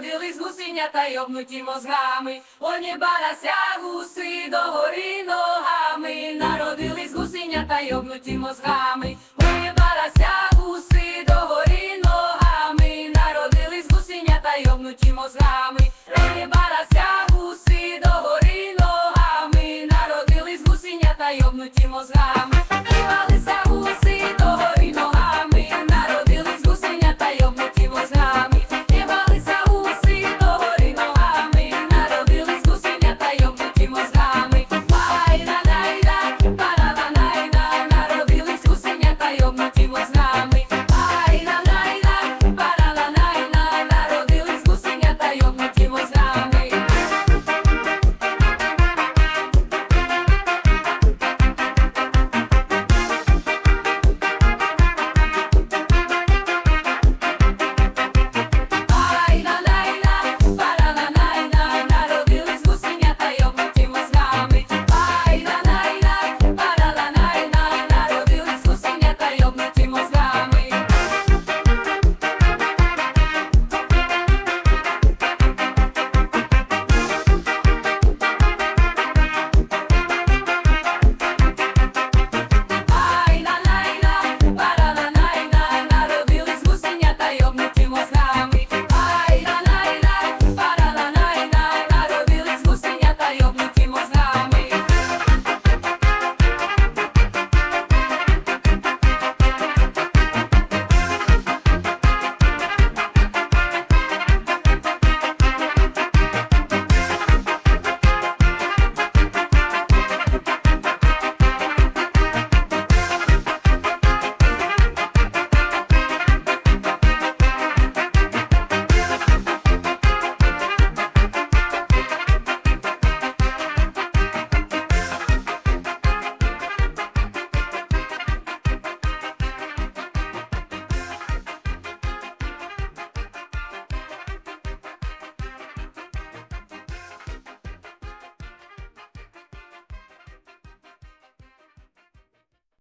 Ходили з гусенята й обнуті мозгами, Оні барася гуси догори ногами, народились з гусенята й обнуті мозгами, Оні барася гуси догори ногами, народились з гусенята й обнуті мозгами, Оні барася гуси догори ногами, народились з гусенята й обнуті мозгами.